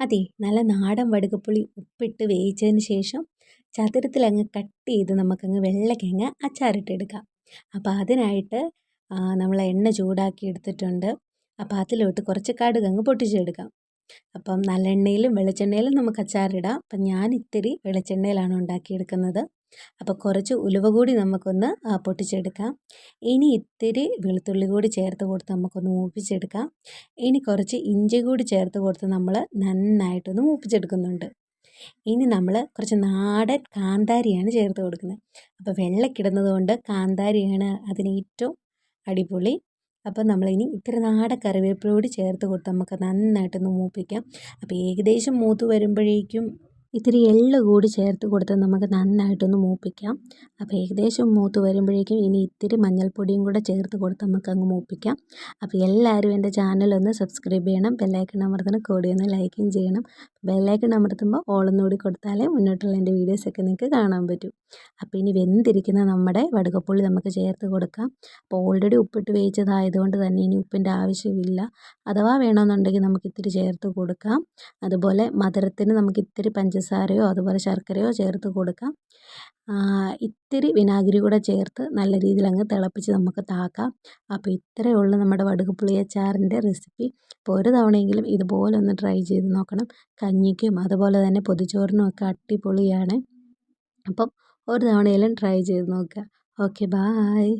അതെ നല്ല നാടൻ വടുകപ്പുളി ഉപ്പിട്ട് വേവിച്ചതിന് ശേഷം ചതുരത്തിലങ്ങ് കട്ട് ചെയ്ത് നമുക്കങ്ങ് വെള്ളയ്ക്കങ്ങ് അച്ചാറിട്ടെടുക്കാം. അപ്പോൾ അതിനായിട്ട് നമ്മൾ എണ്ണ ചൂടാക്കി എടുത്തിട്ടുണ്ട്. അപ്പോൾ അതിലോട്ട് കുറച്ച് കടുകങ്ങ് പൊട്ടിച്ചെടുക്കാം. അപ്പം നല്ലെണ്ണയിലും വെളിച്ചെണ്ണയിലും നമുക്ക് അച്ചാറിടാം. അപ്പം ഞാൻ ഇത്തിരി വെളിച്ചെണ്ണയിലാണ് ഉണ്ടാക്കിയെടുക്കുന്നത്. അപ്പോൾ കുറച്ച് ഉലുവ കൂടി നമുക്കൊന്ന് പൊട്ടിച്ചെടുക്കാം. ഇനി ഇത്തിരി വെളുത്തുള്ളി കൂടി ചേർത്ത് കൊടുത്ത് നമുക്കൊന്ന് മൂപ്പിച്ചെടുക്കാം. ഇനി കുറച്ച് ഇഞ്ചി കൂടി ചേർത്ത് കൊടുത്ത് നമ്മൾ നന്നായിട്ടൊന്ന് മൂപ്പിച്ചെടുക്കുന്നുണ്ട്. ഇനി നമ്മൾ കുറച്ച് നാടൻ കാന്താരിയാണ് ചേർത്ത് കൊടുക്കുന്നത്. അപ്പോൾ വെള്ളക്കിടുന്നത് കൊണ്ട് കാന്താരിയാണ് അതിന് ഏറ്റവും അടിപൊളി. അപ്പോൾ നമ്മളിനി ഇത്തിരി നാടൻ കറിവേപ്പില കൂടി ചേർത്ത് കൊടുത്ത് നമുക്ക് നന്നായിട്ടൊന്ന് മൂപ്പിക്കാം. അപ്പോൾ ഏകദേശം മൂത്ത് വരുമ്പോഴേക്കും ഇത്തിരി എള്ള് കൂടി ചേർത്ത് കൊടുത്ത് നമുക്ക് നന്നായിട്ടൊന്ന് മൂപ്പിക്കാം. അപ്പോൾ ഏകദേശം മൂത്ത് വരുമ്പോഴേക്കും ഇനി ഇത്തിരി മഞ്ഞൾപ്പൊടിയും കൂടെ ചേർത്ത് കൊടുത്ത് നമുക്ക് അങ്ങ് മൂപ്പിക്കാം. അപ്പോൾ എല്ലാവരും എന്റെ ചാനലൊന്ന് സബ്സ്ക്രൈബ് ചെയ്യണം ബെല്ലൈക്കൺ അമർത്തണം കൂടി ഒന്ന് ലൈക്കും ചെയ്യണം. ബെല്ലൈക്കൺ അമർത്തുമ്പോൾ ഓളൊന്നുകൂടി കൊടുത്താലേ മുന്നോട്ടുള്ള എന്റെ വീഡിയോസൊക്കെ നിങ്ങൾക്ക് കാണാൻ പറ്റും. അപ്പോൾ ഇനി വെന്തിരിക്കുന്ന നമ്മുടെ വടുകപ്പുള്ളി നമുക്ക് ചേർത്ത് കൊടുക്കാം. അപ്പോൾ ഓൾറെഡി ഉപ്പിട്ട് വേവിച്ചതായതുകൊണ്ട് തന്നെ ഇനി ഉപ്പിന്റെ ആവശ്യമില്ല. അഥവാ വേണമെന്നുണ്ടെങ്കിൽ നമുക്ക് ഇത്തിരി ചേർത്ത് കൊടുക്കാം. അതുപോലെ മധുരത്തിന് നമുക്ക് ഇത്തിരി പഞ്ചസാരയോ അതുപോലെ ശർക്കരയോ ചേർത്ത് കൊടുക്കാം. ഇത്തിരി വിനാഗിരി കൂടെ ചേർത്ത് നല്ല രീതിയിൽ അങ്ങ് തിളപ്പിച്ച് നമുക്ക് താക്കാം. അപ്പോൾ ഇത്രയേ ഉള്ളൂ നമ്മുടെ വടുകപ്പുളി അച്ചാറിന്റെ റെസിപ്പി. അപ്പോൾ ഒരു തവണയെങ്കിലും ഇതുപോലെ ഒന്ന് ട്രൈ ചെയ്ത് നോക്കണം. കഞ്ഞിക്കും അതുപോലെ തന്നെ പൊതിച്ചോറിനും ഒക്കെ അടിപൊളിയാണ്. അപ്പം ഒരു തവണയെങ്കിലും ട്രൈ ചെയ്ത് നോക്കുക. Okay bye.